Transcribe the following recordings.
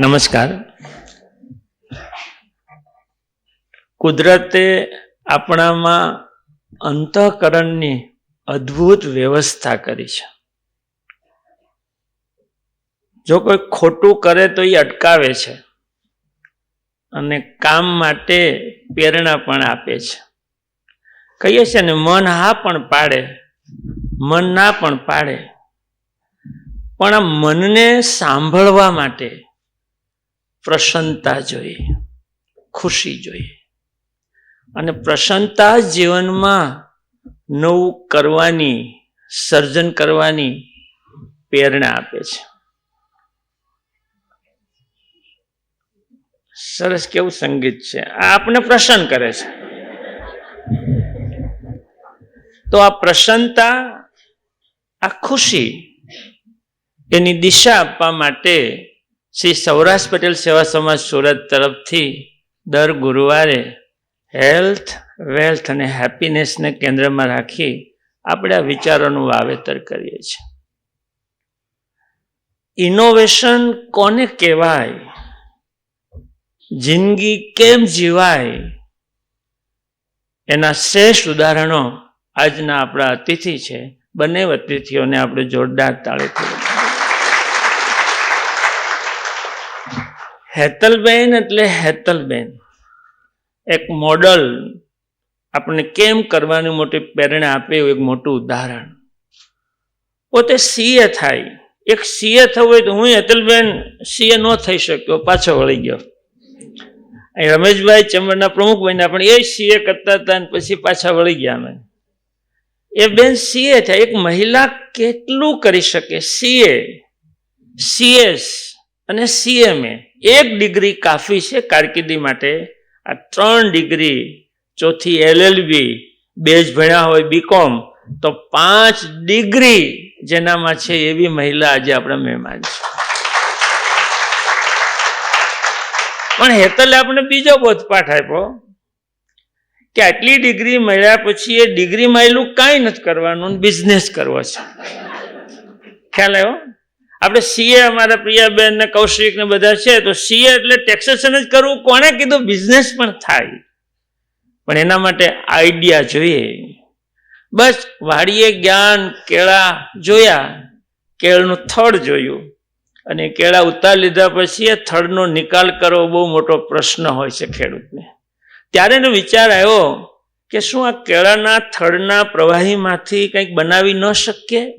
નમસ્કાર. કુદરતે આપણામાં અંતઃકરણની અદ્ભુત વ્યવસ્થા કરી છે. જો કોઈ ખોટું કરે તો એ અટકાવે છે અને કામ માટે પ્રેરણા પણ આપે છે. કહીએ છે ને, મન હા પણ પાડે, મન ના પણ પાડે. પણ આ મનને સાંભળવા માટે પ્રસન્નતા જોઈએ, ખુશી જોઈએ. અને પ્રસન્નતા જીવનમાં નવું કરવાની, સર્જન કરવાની પ્રેરણા આપે છે. સરસ કેવું સંગીત છે. આ આપણે પ્રસન્ન કરે છે. તો આ પ્રસન્નતા, આ ખુશી એની દિશા આપવા માટે શ્રી સૌરાષ્ટ્ર પટેલ સેવા સમાજ સુરત તરફથી દર ગુરુવારે હેલ્થ, વેલ્થ અને હેપીનેસને કેન્દ્રમાં રાખી આપણે આ વિચારોનું વાવેતર કરીએ છીએ. ઇનોવેશન કોને કહેવાય? જિંદગી કેમ જીવાય? એના શ્રેષ્ઠ ઉદાહરણો આજના આપણા અતિથિ છે. બંને અતિથિઓને આપણે જોરદાર તાળીથી હેતલબેન એટલે હેતલબેન. એક મોડલ આપણને કેમ કરવાની મોટી પ્રેરણા આપે એવું એક મોટું ઉદાહરણ. પોતે સીએ થાય. એક સીએ થવું હોય તો હું હેતલબેન સીએ ન થઈ શક્યો, પાછો વળી ગયો. અહીં રમેશભાઈ ચેમ્બરના પ્રમુખ બન્યા, પણ એ સીએ કરતા હતા અને પછી પાછા વળી ગયા અમે. એ બેન સીએ થાય. એક મહિલા કેટલું કરી શકે? સીએ. સીએસ. અને સીએમએ એક ડિગ્રી કાફી છે કારકિર્દી માટે. આ ત્રણ ડિગ્રી ચોથી એલએલબી બે જ ભણ્યા હોય બીકોમ તો પાંચ ડિગ્રી જેનામાં છે એવી મહિલા આજે આપણા મહેમાન છે. પણ હેતલે આપણે બીજો બોધપાઠ આપ્યો, કે આટલી ડિગ્રી મળ્યા પછી એ ડિગ્રી મળેલું કાંઈ નથી કરવાનું બિઝનેસ કરવો છે. ખ્યાલ આવ્યો? આપણે સીએ અમારા પ્રિયાબેન ને કૌશિક ને બધા છે, તો સીએ એટલે ટેક્સેશન જ કરવું. કોણે કીધું? બિઝનેસ પણ થાય. પણ એના માટે આઈડિયા જોઈએ. બસ વાડીએ જ્ઞાન, કેળા જોયા. કેળનું થડ જોયું. અને કેળા ઉતાર લીધા પછી એ થડનો નિકાલ કરવો બહુ મોટો પ્રશ્ન હોય છે ખેડૂતને. ત્યારે એનો વિચાર આવ્યો કે શું આ કેળાના થડના પ્રવાહીમાંથી કંઈક બનાવી ન શકીએ?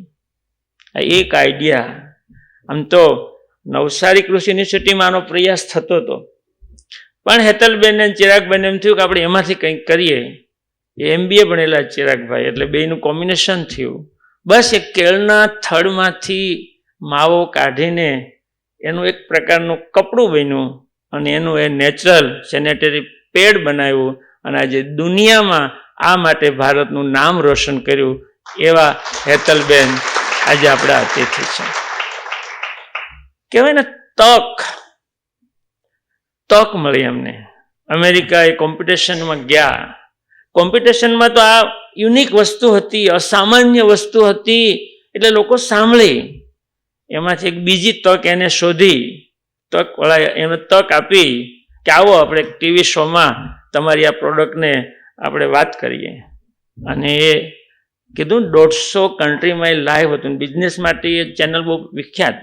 એક આઈડિયા આમ તો નવસારી કૃષિ યુનિવર્સિટીમાં આનો પ્રયાસ થતો હતો પણ હેતલબેન અને ચિરાગબેન એમ થયું કે આપણે એમાંથી કંઈક કરીએ. એ એમબીએ ભણેલા ચિરાગભાઈ, એટલે બેનું કોમ્બિનેશન થયું. બસ એ કેળના થડમાંથી માવો કાઢીને એનું એક પ્રકારનું કપડું બન્યું અને એનું એ નેચરલ સેનેટરી પેડ બનાવ્યું અને આજે દુનિયામાં આ માટે ભારતનું નામ રોશન કર્યું એવા હેતલબેન આજે આપણા અતિથિ છે. કહેવાય ને, તક. તક મળી અમને અમેરિકા એ કોમ્પિટિશનમાં ગયા. કોમ્પિટિશનમાં તો આ યુનિક વસ્તુ હતી, અસામાન્ય વસ્તુ હતી, એટલે લોકો સાંભળી. એમાંથી એક બીજી તક એને શોધી. તક એને તક આપી કે આવો આપણે ટીવી શોમાં તમારી આ પ્રોડક્ટને આપણે વાત કરીએ. અને એ કીધું, દોઢસો કન્ટ્રીમાં એ લાઈવ હતું. બિઝનેસ માટે એ ચેનલ બહુ વિખ્યાત.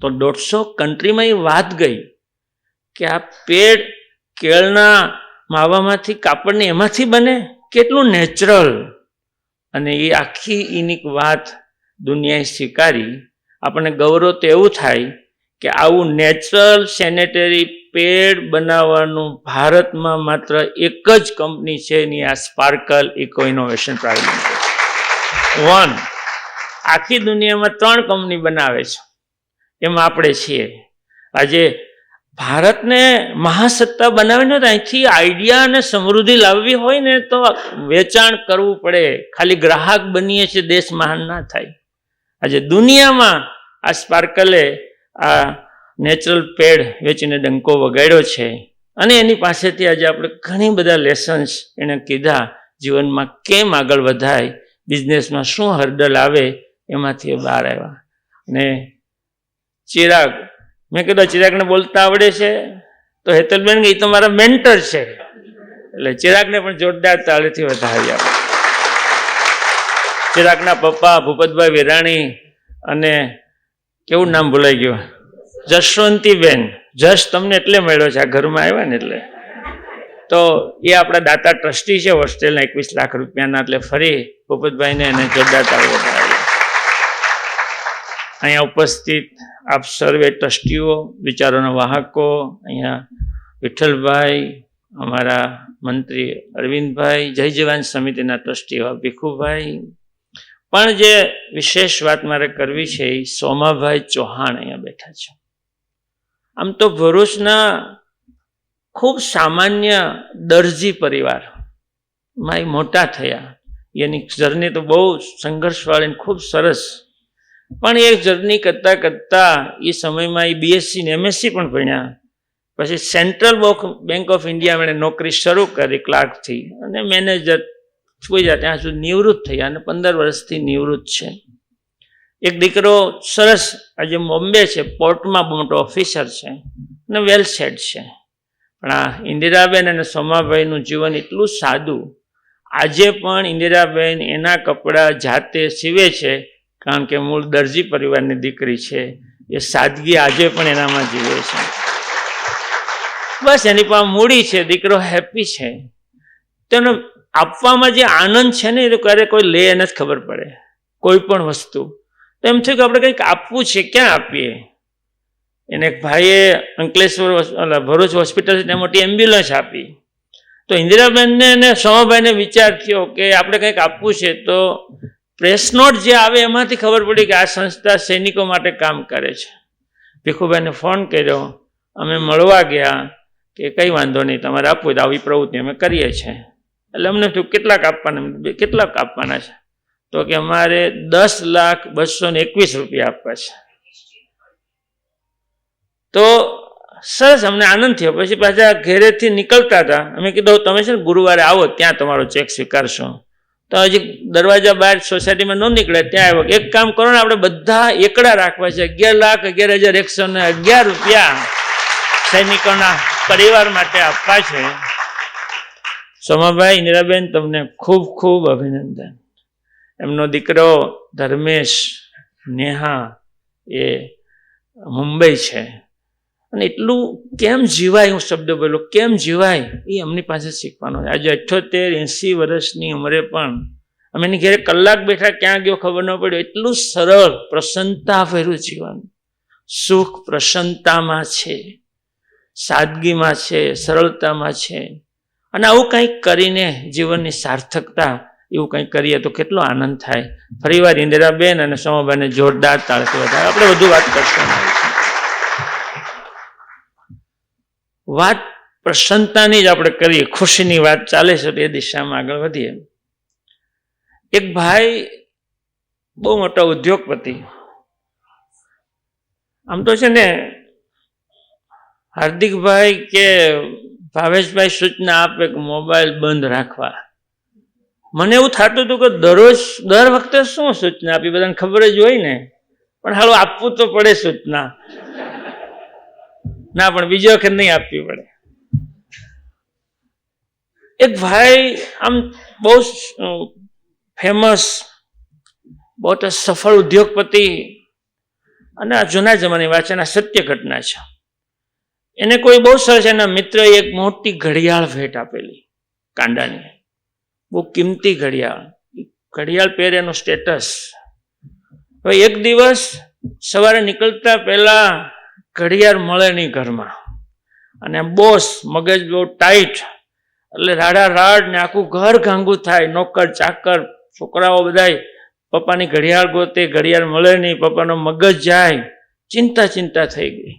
તો દોઢસો કન્ટ્રીમાં એ વાત ગઈ કે આ પેડ કેળના માવામાંથી, કાપડને એમાંથી બને? કેટલું નેચરલ અને એ આખી એની વાત દુનિયાએ સ્વીકારી. આપણને ગૌરવ તો એવું થાય કે આવું નેચરલ સેનેટરી પેડ બનાવવાનું ભારતમાં માત્ર એક જ કંપની છે, એની આ Sparkle Eco Innovation Private one આખી દુનિયામાં ત્રણ કંપની બનાવે છે. એમાં આપણે છીએ. આજે ભારતને મહાસત્તા બનાવીને અહીંથી આઈડિયા અને સમૃદ્ધિ લાવવી હોય ને તો વેચાણ કરવું પડે. ખાલી ગ્રાહક બનીએ છીએ, દેશ મહાન ના થાય. આજે દુનિયામાં આ સ્પાર્કલે આ નેચરલ પેડ વેચીને ડંકો વગાડ્યો છે. અને એની પાસેથી આજે આપણે ઘણી બધા લેસન્સ એણે કીધા. જીવનમાં કેમ આગળ વધાય? બિઝનેસમાં શું હર્ડલ આવે? એમાંથી બહાર આવ્યા. ને ચિરાગ. મેં કીધું, ચિરાગને બોલતા આવડે છે? તો હેતલબેન કે એ તો મારા મેન્ટર છે. એટલે ચિરાગને પણ જોરદાર તાળીથી વધાવ્યા ચિરાગના પપ્પા ભૂપતભાઈ વિરાણી અને કેવું નામ ભૂલાઈ ગયું? જશવંતીબેન. જશ તમને એટલે મળ્યો છે, આ ઘરમાં આવ્યા ને એટલે. તો એ આપણા દાતા ટ્રસ્ટી છે, હોસ્ટેલના એકવીસ લાખ રૂપિયાના, એટલે ફરી ભૂપતભાઈને એને જોરદાર તાળીઓ વધાવી અહીંયા ઉપસ્થિત આપ સર્વે ટ્રસ્ટીઓ, વિચારોના વાહકો, અહીંયા વિઠ્ઠલભાઈ, અમારા મંત્રી અરવિંદભાઈ, જય જવાન સમિતિના ટ્રસ્ટીઓ ભીખુભાઈ. પણ જે વિશેષ વાત મારે કરવી છે એ સોમાભાઈ ચૌહાણ અહીંયા બેઠા છે. આમ તો ભરૂચના ખૂબ સામાન્ય દરજી પરિવારમાં મોટા થયા. એની જર્ની તો બહુ સંઘર્ષવાળી ખૂબ સરસ પણ એ જર્ની કરતાં કરતાં એ સમયમાં એ બીએસસી ને એમએસસી પણ ભણ્યા. પછી સેન્ટ્રલ બેંક ઓફ ઇન્ડિયામાં એણે નોકરી શરૂ કરી ક્લાર્કથી અને મેનેજર સુઈ જાય ત્યાં સુધી નિવૃત્ત થયા અને પંદર વર્ષથી નિવૃત્ત છે. એક દીકરો સરસ આજે બોમ્બે છે, પોર્ટમાં મોટો ઓફિસર છે અને વેલ સેટ છે. પણ આ ઇન્દિરાબેન અને સોમાભાઈનું જીવન એટલું સાદું. આજે પણ ઇન્દિરાબેન એના કપડાં જાતે સીવે છે કારણ કે મૂળ દરજી પરિવારની દીકરી છે. એ સાદગી આજે પણ એનામાં જીવે છે. બસ એની પાસે મૂડી છે, દીકરો હેપી છે. તેનો આપવામાં જે આનંદ છે ને એ ક્યારે કોઈ લે એને જ ખબર પડે. કોઈ પણ વસ્તુ. તો એમ થયું કે આપણે કંઈક આપવું છે, ક્યાં આપીએ? એને એક ભાઈએ અંકલેશ્વર ભરૂચ હોસ્પિટલ ત્યાં મોટી એમ્બ્યુલન્સ આપી. તો ઇન્દિરાબેનને અને સોમાભાઈને વિચાર થયો કે આપણે કંઈક આપવું છે તો પ્રેસ નોટ જે આવે એમાંથી ખબર પડી કે આ સંસ્થા સૈનિકો માટે કામ કરે છે. ભીખુભાઈને ફોન કર્યો. અમે મળવા ગયા કે કંઈ વાંધો નહીં, તમારે આપવું તો આવી પ્રવૃત્તિ અમે કરીએ છીએ. એટલે અમને થયું કેટલાક આપવાના કેટલાક આપવાના છે. તો કે અમારે દસ લાખ બસો ને એકવીસ રૂપિયા આપવા છે. તો સરસ, અમને આનંદ થયો. પછી પાછા ઘેરેથી નીકળતા હતા. અમે કીધું તમે છે ને ગુરુવારે આવો, ત્યાં તમારો ચેક સ્વીકારશો. તો હજી દરવાજા બહાર સોસાયટીમાં ન નીકળે, ત્યાં આવ્યો. એક કામ કરો ને, આપણે બધા એકડા રાખવા છે. અગિયાર લાખ, અગિયાર હજાર એકસો ને અગિયાર રૂપિયા સૈનિકોના પરિવાર માટે આપવા છે. સોમાભાઈ ઇન્દિરાબેન તમને ખૂબ ખૂબ અભિનંદન. એમનો દીકરો ધર્મેશ નેહા એ મુંબઈ છે. અને એટલું કેમ જીવાય હું શબ્દ બોલો કેમ જીવાય? એ અમની પાસે શીખવાનો આજે અઠ્યોતેર એંસી વર્ષની ઉંમરે પણ અમે એની ઘેરે કલાક બેઠા ક્યાં ગયો ખબર ન પડ્યો એટલું સરળ પ્રસન્નતા ભર્યું જીવન. સુખ પ્રસન્નતામાં છે. સાદગીમાં છે. સરળતામાં છે. અને આવું કંઈક કરીને જીવનની સાર્થકતા એવું કંઈક કરીએ તો કેટલો આનંદ થાય. ફરીવાર ઇન્દિરાબેન અને સોમાબાઈને જોરદાર તાળકી વધારે આપણે વધુ વાત કરશું નહીં. વાત પ્રસન્નતાની જ આપણે કરીએ, ખુશીની વાત ચાલે છે, તો એ દિશામાં આગળ વધીએ. એક ભાઈ બહુ મોટા ઉદ્યોગપતિ. આમ તો છે ને, હાર્દિકભાઈ કે ભાવેશભાઈ સૂચના આપે કે મોબાઈલ બંધ રાખવા. મને એવું થતું હતું કે દરરોજ, દર વખતે શું સૂચના આપી? બધાને ખબર જ હોય ને. પણ હાલો, આપવું તો પડે સૂચના. ના, પણ બીજી વખત નહીં આપવી પડે. એક ભાઈ આમ બહુ ફેમસ બહુ સફળ ઉદ્યોગપતિ અને આ જૂના જમાની વાત છે આ સત્ય ઘટના છે. એને કોઈ બહુ સરસ એના મિત્રએ એક મોટી ઘડિયાળ ભેટ આપેલી કાંડાની. બહુ કિંમતી ઘડિયાળ. ઘડિયાળ પહેરે એનું સ્ટેટસ હવે એક દિવસ સવારે નીકળતા પહેલા ઘડિયાળ મળે નહીં ઘરમાં. અને બોસ મગજ બહુ ટાઈટ એટલે રાડા રાડ ને આખું ઘર ઘાંગું થાય. નોકર, ચાકર, છોકરાઓ બધાય પપ્પાની ઘડિયાળ ગોતે, ઘડિયાળ મળે નહીં, પપ્પાનો મગજ જાય. ચિંતા ચિંતા થઈ ગઈ.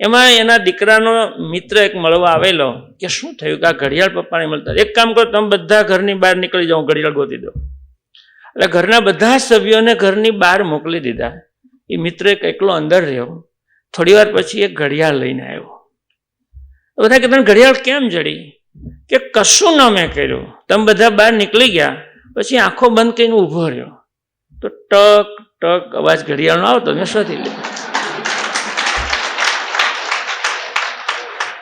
એમાં એના દીકરાનો મિત્ર એક મળવા આવેલો કે શું થયું કે આ ઘડિયાળ પપ્પાને મળતા? એક કામ કરો, તમે બધા ઘરની બહાર નીકળી જાઓ ઘડિયાળ ગોતી દો એટલે ઘરના બધા સભ્યોને ઘરની બહાર મોકલી દીધા. એ મિત્ર એક એકલો અંદર રહ્યો. થોડી વાર પછી એક ઘડિયાળ લઈને આવ્યો. બધા કે, તને ઘડિયાળ કેમ જડી? કે, કશું ન મેં કર્યું. તમે બધા બહાર નીકળી ગયા. પછી આંખો બંધ કરીને ઊભો રહ્યો. તો ટક ટક, અવાજ ઘડિયાળનો આવતો મેં શોધી લીધો.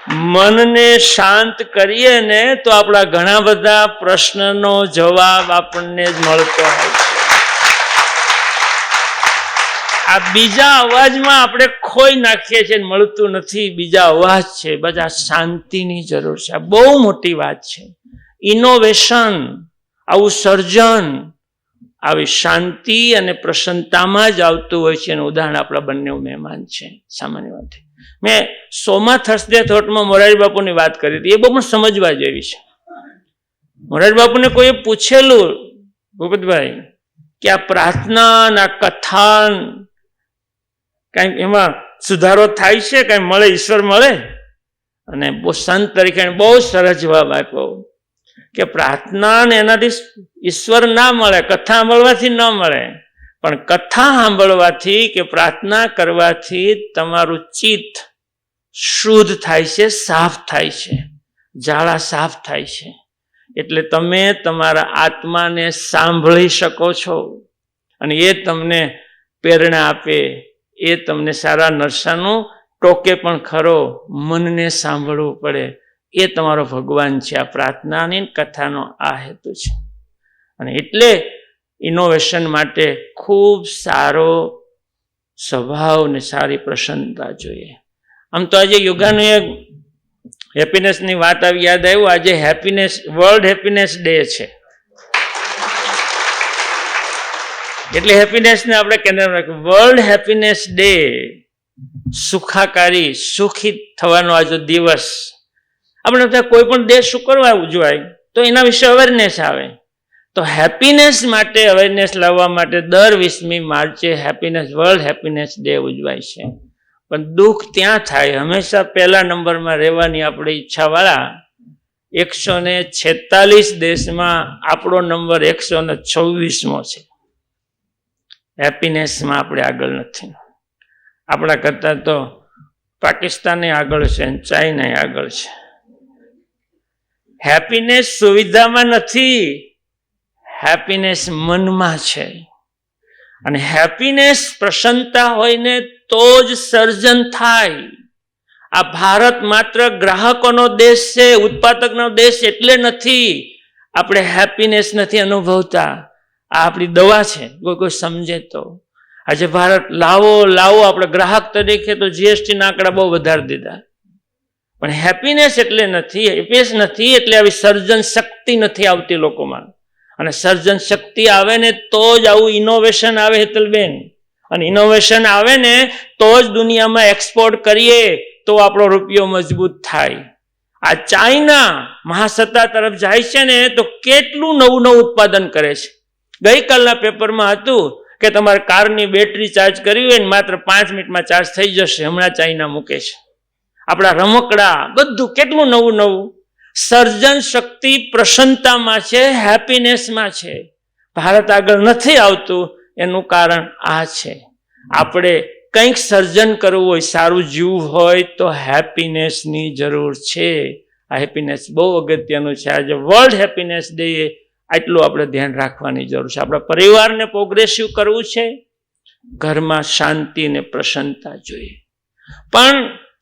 મનને શાંત કરીએ ને તો આપણા ઘણા બધા પ્રશ્નનો જવાબ આપણને જ મળતો હોય છે. આ બીજા અવાજમાં આપણે ખોઈ નાખીએ છીએ મળતું નથી. બીજા અવાજ છે. બધા શાંતિની જરૂર છે. આ બહુ મોટી વાત છે. ઇનોવેશન આવું સર્જન, આવી શાંતિ અને પ્રસન્નતામાં જ આવતું હોય છે. એનું ઉદાહરણ આપણા બંને મહેમાન છે. સામાન્ય વાત. મેં સોમા થર્સડે થોટમાં મોરારી બાપુની વાત કરી હતી. એ બહુ પણ સમજવા જેવી છે. મોરારી બાપુને કોઈએ પૂછેલું, ભૂપતભાઈ, કે આ પ્રાર્થના આ કથા કાંઈ એમાં સુધારો થાય છે, કાંઈ મળે, ઈશ્વર મળે? અને બહુ સંત તરીકે બહુ સરસ જવાબ આપ્યો કે પ્રાર્થના ને એનાથી ઈશ્વર ના મળે, કથા સાંભળવાથી ન મળે. પણ કથા સાંભળવાથી કે પ્રાર્થના કરવાથી તમારું ચિત્ત શુદ્ધ થાય છે, સાફ થાય છે જાળા સાફ થાય છે. એટલે તમે તમારા આત્માને સાંભળી શકો છો અને એ તમને પ્રેરણા આપે એ તમને સારા નરસાનું ટોકે પણ ખરો, મનને સાંભળવું પડે. એ તમારો ભગવાન છે. આ પ્રાર્થનાની કથાનો આ હેતુ છે. અને એટલે ઇનોવેશન માટે ખૂબ સારો સ્વભાવ ને સારી પ્રસન્નતા જોઈએ. આમ તો આજે યોગાનું એક હેપીનેસની વાત આવી, યાદ આવ્યું? આજે હેપીનેસ વર્લ્ડ હેપીનેસ ડે છે. એટલે હેપીનેસને આપણે કેન્દ્ર રાખ્યું વર્લ્ડ હેપીનેસ ડે સુખાકારી, સુખી થવાનો આજે દિવસ. આપણે કોઈ પણ દેશ શું કરવા ઉજવાય, તો એના વિશે અવેરનેસ આવે. તો હેપીનેસ માટે અવેરનેસ લાવવા માટે દર વીસમી માર્ચે હેપીનેસ વર્લ્ડ હેપીનેસ ડે ઉજવાય છે. પણ દુઃખ ત્યાં થાય. હંમેશા પહેલા નંબરમાં રહેવાની આપણી ઈચ્છાવાળા એકસો ને છેતાલીસ દેશમાં આપણો નંબર એકસો ને છવ્વીસમો છે. હેપીનેસમાં આપણે આગળ નથી. આપણા કરતાં તો પાકિસ્તાને આગળ છે ચાઇના આગળ છે. હેપીનેસ સુવિધામાં નથી. હેપીનેસ મનમાં છે. અને હેપીનેસ પ્રસન્નતા હોય ને તો જ સર્જન થાય. આ ભારત માત્ર ગ્રાહકોનો દેશ છે, ઉત્પાદકનો દેશ એટલે નથી. આપણે હેપીનેસ નથી અનુભવતા. આ આપણી દવા છે. કોઈ કોઈ સમજે તો. આજે ભારત લાવો લાવો, આપણે ગ્રાહક તરીકે તો જીએસટી ના આંકડા બહુ વધારી દીધા. પણ હેપીનેસ એટલે નથી હેપીનેસ નથી એટલે આવી સર્જન શક્તિ નથી આવતી લોકોમાં. અને સર્જન શક્તિ આવે ને તો જ આવું ઇનોવેશન આવે હેતલબેન. અને ઇનોવેશન આવે ને તો જ દુનિયામાં એક્સપોર્ટ કરીએ તો આપણો રૂપિયો મજબૂત થાય. આ ચાઇના મહાસત્તા તરફ જાય છે ને તો કેટલું નવું નવું ઉત્પાદન કરે છે. ગઈકાલના પેપરમાં હતું કે તમારે કારની બેટરી ચાર્જ કરવી હોય ને માત્ર પાંચ મિનિટમાં ચાર્જ થઈ જશે. હમણાં ચાઇના મૂકે છે. આપણા રમકડા બધું કેટલું નવું નવું. સર્જન શક્તિ પ્રસન્નતામાં છે, હેપીનેસમાં છે. ભારત આગળ નથી આવતું, એનું કારણ આ છે. આપણે કંઈક સર્જન કરવું હોય, સારું જીવવું હોય તો હેપીનેસની જરૂર છે. આ હેપીનેસ બહુ અગત્યનું છે. આજે વર્લ્ડ હેપીનેસ ડે આટલું આપણે ધ્યાન રાખવાની જરૂર છે. આપણા પરિવારને પ્રોગ્રેસિવ કરવું છે, ઘરમાં શાંતિ ને પ્રસન્નતા જોઈએ. પણ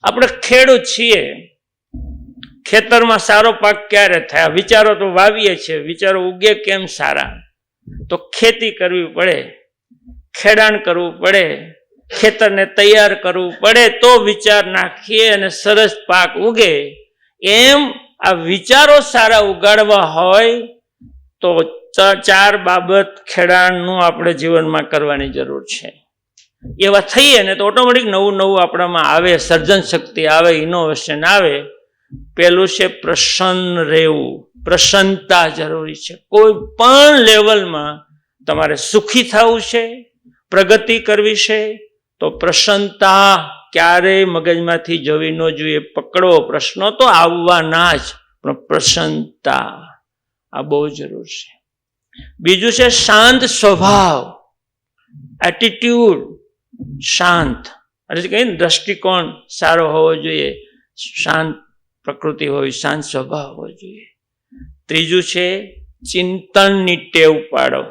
આપણે ખેડૂત છીએ, ખેતરમાં સારો પાક ક્યારે થાય? વિચારો તો વાવીએ છીએ. વિચારો ઉગે કેમ સારા? તો ખેતી કરવી પડે, ખેડાણ કરવું પડે, ખેતરને તૈયાર કરવું પડે તો વિચાર નાખીએ અને સરસ પાક ઉગે. એમ આ વિચારો સારા ઉગાડવા હોય તો ચાર બાબત ખેડાણનું આપણે જીવનમાં કરવાની જરૂર છે. એવા થઈએ ને તો ઓટોમેટિક નવું નવું આપણામાં આવે, સર્જન શક્તિ આવે ઇનોવેશન આવે. પેલું છે પ્રસન્ન રહેવું. પ્રસન્નતા જરૂરી છે. કોઈ પણ લેવલમાં તમારે સુખી થવું છે, પ્રગતિ કરવી છે, તો પ્રસન્નતા ક્યારેય મગજમાંથી જવી ન જોઈએ. પકડો, પ્રશ્નો તો આવવાના જ, પણ પ્રસન્નતા આ બહુ જરૂર છે. બીજું છે શાંત સ્વભાવ. એટીટ્યુડ શાંત. અને કહીએ ને, દ્રષ્ટિકોણ સારો હોવો જોઈએ, શાંત પ્રકૃતિ હોવી શાંત સ્વભાવ હોવો જોઈએ. ત્રીજું છે ચિંતનની ટેવ પાડો.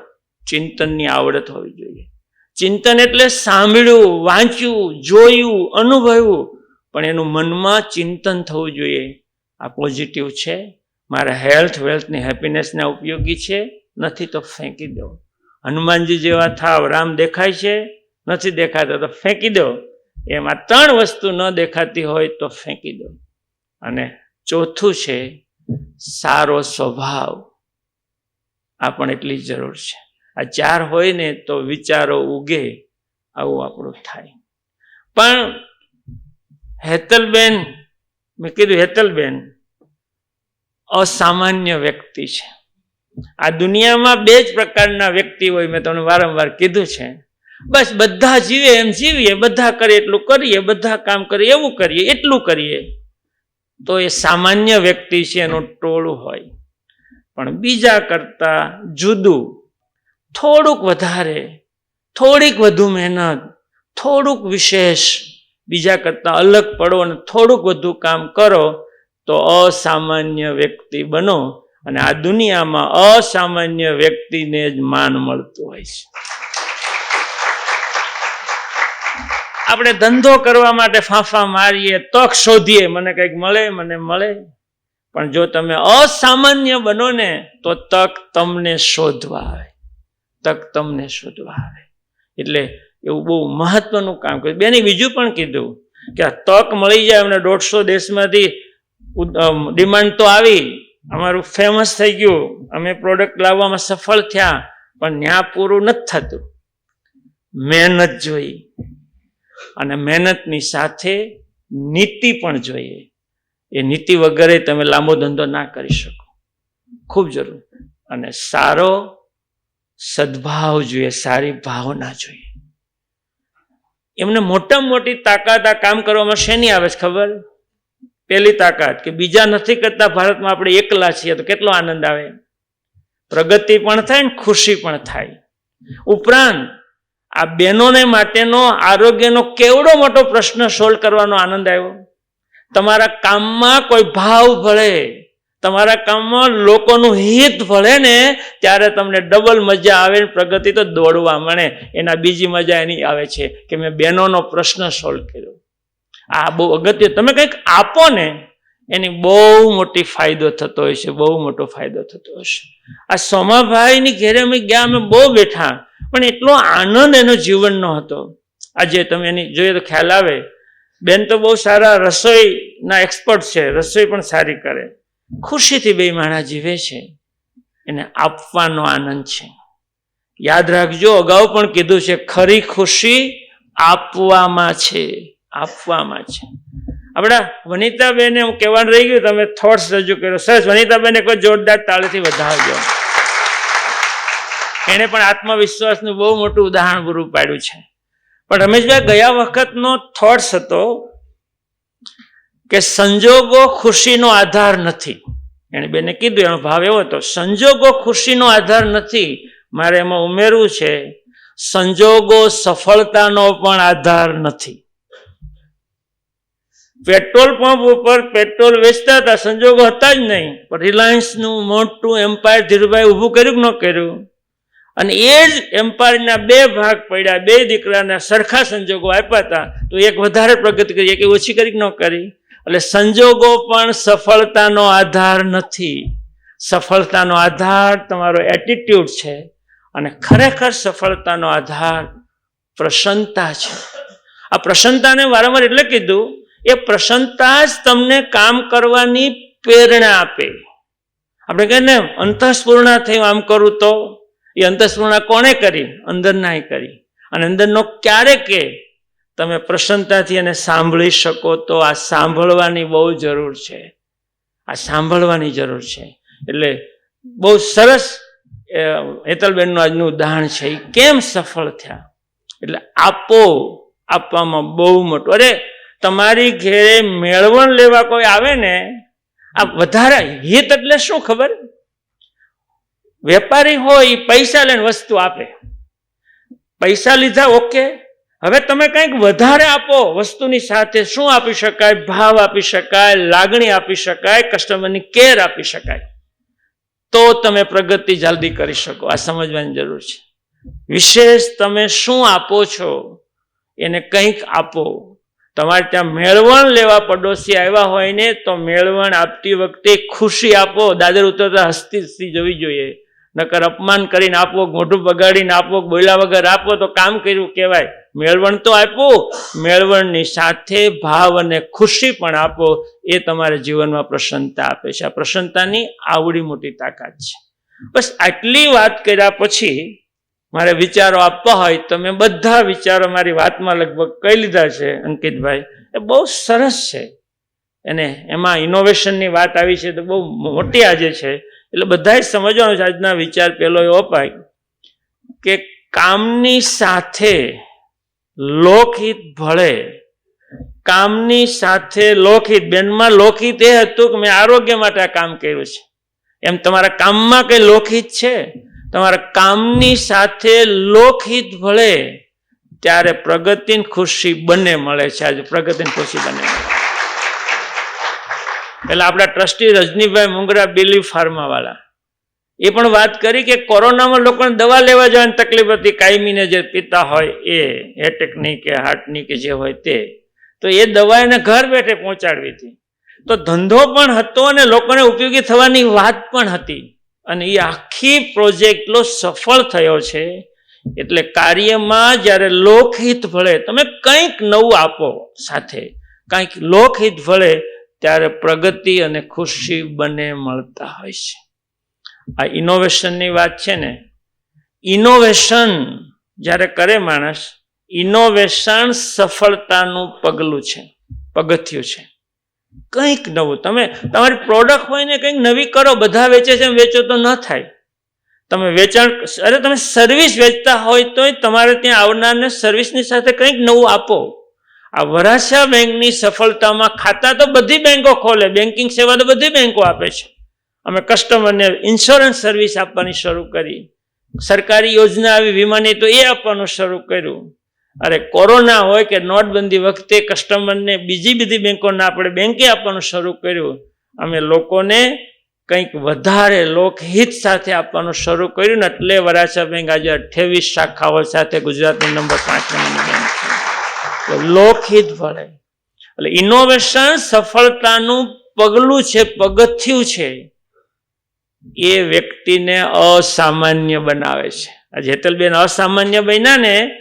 ચિંતનની આવડત હોવી જોઈએ. ચિંતન એટલે સાંભળ્યું, વાંચ્યું, જોયું, અનુભવ્યું, પણ એનું મનમાં ચિંતન થવું જોઈએ. આ પોઝિટિવ છે. મારા હેલ્થ વેલ્થની હેપીનેસના ઉપયોગી છે, નથી તો ફેંકી દો. હનુમાનજી જેવા થાવ રામ દેખાય છે, નથી દેખાતા તો ફેંકી દો. એમાં ત્રણ વસ્તુ ન દેખાતી હોય તો ફેંકી દો. અને ચોથું છે, સારો સ્વભાવ. આ પણ એટલી જરૂર છે. આ ચાર હોય ને તો વિચારો ઉગે, આવું આપણું થાય. પણ હેતલબેન, મેં કીધું હેતલબેન અસામાન્ય વ્યક્તિ છે. આ દુનિયામાં બે જ પ્રકારના વ્યક્તિ હોય, મેં તમને વારંવાર કીધું છે. બસ બધા જીવે એમ જીવીએ, બધા કરે એટલું કરીએ, બધા કામ કરીએ, એવું કરીએ, એટલું કરીએ. તો એ સામાન્ય વ્યક્તિ છે, એનું ટોળું હોય. પણ બીજા કરતા જુદું. થોડુંક વધારે, થોડીક વધુ મહેનત, થોડુંક વિશેષ, બીજા કરતા અલગ પડો અને થોડુંક વધુ કામ કરો તો અસામાન્ય વ્યક્તિ બનો અને આ દુનિયામાં અસામાન્ય વ્યક્તિને જ માન મળતું હોય છે. આપણે ધંધો કરવા માટે ફાંફા મારીએ તક શોધીએ, મને કંઈક મળે, મને મળે. પણ જો તમે અસામાન્ય બનો ને તો તક તમને શોધવા આવે. તક તમને શોધવા આવે. એટલે એવું બહુ મહત્વનું કામ કર્યું. બેને બીજું પણ કીધું કે આ તક મળી જાય અમને દોઢસો દેશમાંથી ડિમાન્ડ તો આવી. અમારું ફેમસ થઈ ગયું. અમે પ્રોડક્ટ લાવવામાં સફળ થયા, પણ ન્યા પૂરું નથી થતું. મહેનત જોઈ અને મહેનતની સાથે નીતિ પણ જોઈએ. એ નીતિ વગરે તમે લાંબો ધંધો ના કરી શકો. ખૂબ જરૂર. અને સારો સદભાવ જોઈએ, સારી ભાવના જોઈએ. એમને મોટામાં મોટી તાકાત આ કામ કરવામાં શેની આવે છે ખબર? પહેલી તાકાત કે બીજા નથી કરતા ભારતમાં આપણે એકલા છીએ તો કેટલો આનંદ આવે? પ્રગતિ પણ થાય ને ખુશી પણ થાય. ઉપરાંત, આ બહેનોને માટેનો, આરોગ્યનો કેવડો મોટો પ્રશ્ન સોલ્વ કરવાનો આનંદ આવ્યો. તમારા કામમાં કોઈ ભાવ ભળે, તમારા કામમાં લોકોનું હિત ભળે ને, ત્યારે તમને ડબલ મજા આવે ને પ્રગતિ તો દોડવા મળે. એના બીજી મજા એની આવે છે કે મેં બહેનોનો પ્રશ્ન સોલ્વ કર્યો. આ બહુ અગત્ય. તમે કંઈક આપો ને, એની બહુ મોટી ફાયદો થતો હોય છે, બહુ મોટો ફાયદો થતો હશે આ સોમાભાઈની ઘેરે અમે ગયા, અમે બહુ બેઠા, પણ એટલો આનંદ એનો જીવનનો હતો આજે તમે એની જોઈએ તો ખ્યાલ આવે, બેન તો બહુ સારા રસોઈના એક્સપર્ટ છે, રસોઈ પણ સારી કરે. ખુશીથી બે માણા જીવે છે. એને આપવાનો આનંદ છે. યાદ રાખજો, અગાઉ પણ કીધું છે, ખરી ખુશી આપવામાં છે. આપવામાં છે. આપણા વનિતાબેને હું કહેવાનું રહી ગયું, તમે થોટ્સ રજૂ કર્યો. સરસ, વનિતાબેને કોઈ જોરદાર તાળીથી વધાવજો. એણે પણ આત્મવિશ્વાસનું બહુ મોટું ઉદાહરણ પૂરું પાડ્યું છે. પણ રમેશભાઈ, ગયા વખતનો થોટ્સ હતો કે સંજોગો ખુશીનો આધાર નથી. એણે બેને કીધું, એનો ભાવ એવો હતો, સંજોગો ખુશીનો આધાર નથી, મારે એમાં ઉમેરવું છે, સંજોગો સફળતાનો પણ આધાર નથી. પેટ્રોલ પંપ ઉપર પેટ્રોલ વેચતા હતા, સંજોગો હતા જ નહીં. પણ રિલાયન્સનું મોટું એમ્પાયર ધીરુભાઈ ઊભું કર્યું ન કર્યું? અને એ જ એમ્પાયરના બે ભાગ પડ્યા, બે દીકરાના સરખા સંજોગો આપ્યા હતા. તો એક વધારે પ્રગતિ કરી, એક ઓછી કરી ન કરી? એટલે સંજોગો પણ સફળતાનો આધાર નથી. સફળતાનો આધાર તમારો એટીટ્યુડ છે. અને ખરેખર સફળતાનો આધાર પ્રસન્નતા છે. આ પ્રસન્નતાને વારંવાર એટલે કીધું એ પ્રસન્નતા જ તમને કામ કરવાની પ્રેરણા આપે. આપણે કહીએ ને અંતઃસ્પૂર્ણા થયું, આમ કરું તો? એ અંતઃસ્પૂર્ણા કોણે કરી? અંદરનાએ કરી. અને અંદરનો ક્યારે કે? તમે પ્રસન્નતાથી એને સાંભળી શકો તો આ સાંભળવાની બહુ જરૂર છે. આ સાંભળવાની જરૂર છે. એટલે બહુ સરસ હેતલબેનનું આજનું ઉદાહરણ છે. એ કેમ સફળ થયા? એટલે આપો, આપવામાં બહુ મોટું. અરે તમારી ઘેરે મેળવણ લેવા કોઈ આવે ને, આ વધારે હિત એટલે શું ખબર? વેપારી હોય એ પૈસા લઈને વસ્તુ આપે. પૈસા લીધા, ઓકે. હવે તમે કંઈક વધારે આપો, વસ્તુની સાથે શું આપી શકાય? ભાવ આપી શકાય, લાગણી આપી શકાય કસ્ટમરની કેર આપી શકાય. તો તમે પ્રગતિ જલ્દી કરી શકો. આ સમજવાની જરૂર છે. વિશેષ તમે શું આપો છો, એને કંઈક આપો. તમારે ત્યાં મેળવણ લેવા પડોશી આવ્યા હોય ને, તો મેળવણ આપતી વખતે ખુશી આપો, દાદર ઉતરતા હસતી હસતી જવી જોઈએ. નકર અપમાન કરીને આપો મોઢું બગાડીને આપો, બોલ્યા વગર આપો, તો કામ કર્યું કહેવાય. મેળવણ તો આપો, મેળવણની સાથે ભાવ અને ખુશી પણ આપો, એ તમારા જીવનમાં પ્રસન્નતા આપે છે. આ પ્રસન્નતાની આવડી મોટી તાકાત છે. બસ આટલી વાત કર્યા પછી મારે વિચારો આપવા હોય તો મેં બધા વિચારો મારી વાતમાં લગભગ કહી લીધા છે, અંકિતભાઈ. એ બહુ સરસ છે. એને એમાં ઇનોવેશનની વાત આવી છે, તો બહુ મોટી આજે છે. એટલે બધાએ સમજવાનું છે, આજના વિચાર પેલો એવો અપાય કે કામની સાથે લોકહિત ભળે. કામની સાથે લોકહિત, બેનમાં લોકહિત એ હતું કે મેં આરોગ્ય માટે આ કામ કર્યું છે. એમ તમારા કામમાં કઈ લોકહિત છે? તમારા કામની સાથે લોકહિત ભળે, ત્યારે પ્રગતિની ખુશી બંને મળે છે. આજે પ્રગતિની ખુશી બંને એટલે આપણા ટ્રસ્ટી રજનીભાઈ મુંગરા બિલી ફાર્મા વાળા એ પણ વાત કરી કે કોરોનામાં લોકોને દવા લેવા જવાની તકલીફ હતી, કાયમીને જે પીતા હોય એ એટેકની કે હાર્ટની કે જે હોય તે, તો એ દવા એને ઘર બેઠે પહોંચાડવી હતી. તો ધંધો પણ હતો અને લોકોને ઉપયોગી થવાની વાત પણ હતી. અને એ આખી પ્રોજેક્ટ એટલો સફળ થયો છે. એટલે કાર્યમાં જ્યારે લોકહિત ભળે, તમે કંઈક નવું આપો સાથે, કંઈક લોકહિત ભળે, ત્યારે પ્રગતિ અને ખુશી બંને મળતા હોય છે. આ ઇનોવેશનની વાત છે ને ઇનોવેશન જ્યારે કરે માણસ ઇનોવેશન સફળતાનું પગલું છે, પગથિયું છે. કંઈક નવું. તમે, તમારી પ્રોડક્ટ હોય ને કંઈક નવી કરો, બધા વેચે છે વેચો તો ન થાય. તમે વેચાણ, અરે તમે સર્વિસ વેચતા હોય તોય તમારે ત્યાં આવનારને સર્વિસની સાથે કંઈક નવું આપો. આ વરાછા બેંકની સફળતામાં ખાતા તો બધી બેંકો ખોલે બેન્કિંગ સેવા તો બધી બેંકો આપે છે. અમે કસ્ટમરને ઇન્સ્યોરન્સ સર્વિસ આપવાની શરૂ કરી. સરકારી યોજના આવી વીમાની તો એ આપવાનું શરૂ કર્યું. અરે કોરોના હોય કે નોટબંધી વખતે કસ્ટમરને બીજી બધી બેંકોના આપણે બેંકે આપવાનું શરૂ કર્યું. અમે લોકોને કંઈક વધારે લોકહિત સાથે આપવાનું શરૂ કર્યું ને એટલે વરાછા બેંક આજે અઠ્યાવીસ શાખાઓ સાથે ગુજરાતની નંબર પાંચ તો લોકહિત ભળે એટલે ઇનોવેશન સફળતાનું પગલું છે, પગથિયું છે. એ વ્યક્તિને અસામાન્ય બનાવે છે. આ જેતલબેન અસામાન્ય બન્યા ને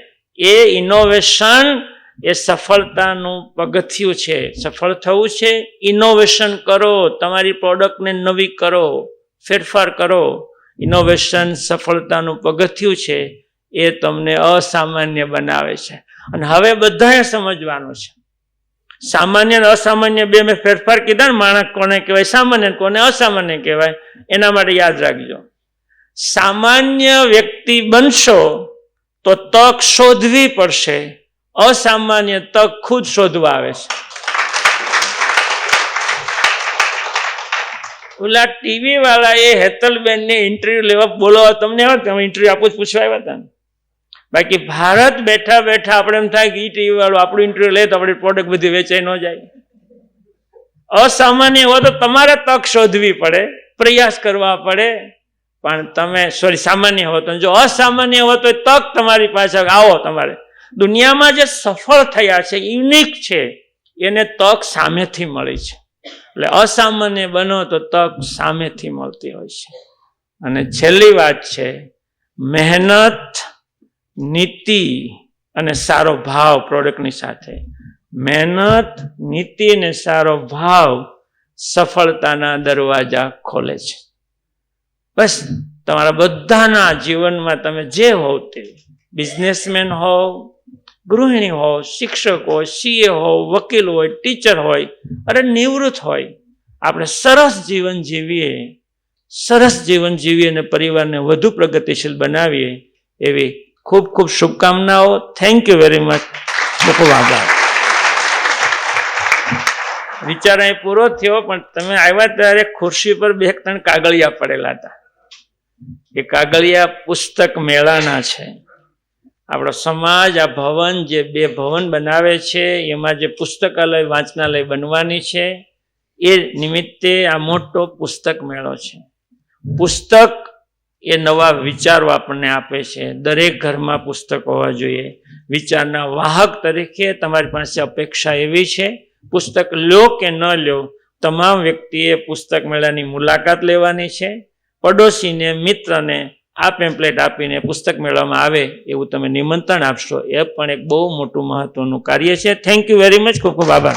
એ ઇનોવેશન એ સફળતાનું પગથિયું છે. સફળ થવું છે ઇનોવેશન કરો, તમારી પ્રોડક્ટને નવી કરો, ફેરફાર કરો. ઇનોવેશન સફળતાનું પગથિયું છે, એ તમને અસામાન્ય બનાવે છે. અને હવે બધાએ સમજવાનું છે. સામાન્ય અને અસામાન્ય બે મેં ફેરફાર કીધા ને, માણસ કોને કહેવાય, સામાન્ય કોને અસામાન્ય કહેવાય, એના માટે યાદ રાખજો. સામાન્ય વ્યક્તિ બનશો તો તક શોધવી પડશે. અસામાન્ય તક ખુદ શોધવા આવે છે. ઓલા ટીવી વાળા એ હેતલબેન ને ઇન્ટરવ્યુ લેવા બોલવા તમને આવે તમે ઇન્ટરવ્યુ આપું જ પૂછવા આવ્યા હતા. બાકી ભારત બેઠા બેઠા આપણે એમ થાય કે ઈ ટીવી વાળું આપણું ઇન્ટરવ્યુ લે તો આપણી પ્રોડક્ટ બધી વેચાઈ ન જાય. અસામાન્ય હોય તો તમારે તક શોધવી પડે, પ્રયાસ કરવા પડે. પણ તમે સોરી સામાન્ય હો તો જો અસામાન્ય હો તો તક તમારી પાસે આવો તમારે. દુનિયામાં જે સફળ થયા છે, યુનિક છે, એને તક સામેથી મળી છે. એટલે અસામાન્ય બનો તો તક સામેથી મળતી હોય છે. અને છેલ્લી વાત છે, મહેનત, નીતિ અને સારો ભાવ પ્રોડક્ટની સાથે. મહેનત, નીતિ અને સારો ભાવ સફળતાના દરવાજા ખોલે છે. બસ, તમારા બધાના જીવનમાં તમે જે હોવ તે. બિઝનેસમેન હોવ, ગૃહિણી હોવ, શિક્ષક હોય સીએ હોવ, વકીલ હોય, ટીચર હોય, અરે નિવૃત્ત હોય. આપણે સરસ જીવન જીવીએ, સરસ જીવન જીવીએ અને પરિવારને વધુ પ્રગતિશીલ બનાવીએ એવી ખૂબ ખૂબ શુભકામનાઓ. થેન્ક યુ વેરી મચ ખૂબ આભાર. વિચાર અહીં પૂરો થયો, પણ તમે આવ્યા ત્યારે ખુરશી પર બે ત્રણ કાગળિયા પડેલા હતા. એ કાગળિયા પુસ્તક મેળાના છે. આપણો સમાજ, આ ભવન જે બે ભવન બનાવે છે, એમાં જે પુસ્તકાલય, વાંચનાલય બનવાની છે, એ નિમિત્તે આ મોટો પુસ્તક મેળો છે. પુસ્તક એ નવા વિચારો આપણને આપે છે. દરેક ઘરમાં પુસ્તક હોવા જોઈએ. વિચારના વાહક તરીકે તમારી પાસે અપેક્ષા એવી છે, પુસ્તક લો કે ન લો, તમામ વ્યક્તિએ પુસ્તક મેળાની મુલાકાત લેવાની છે. પડોશીને, મિત્રને આ પેમ્પલેટ આપીને પુસ્તક મેળવવામાં આવે એવું તમે નિમંત્રણ આપશો, એ પણ એક બહુ મોટું મહત્વનું કાર્ય છે. થેન્ક યુ વેરી મચ ખૂબ ખૂબ આભાર.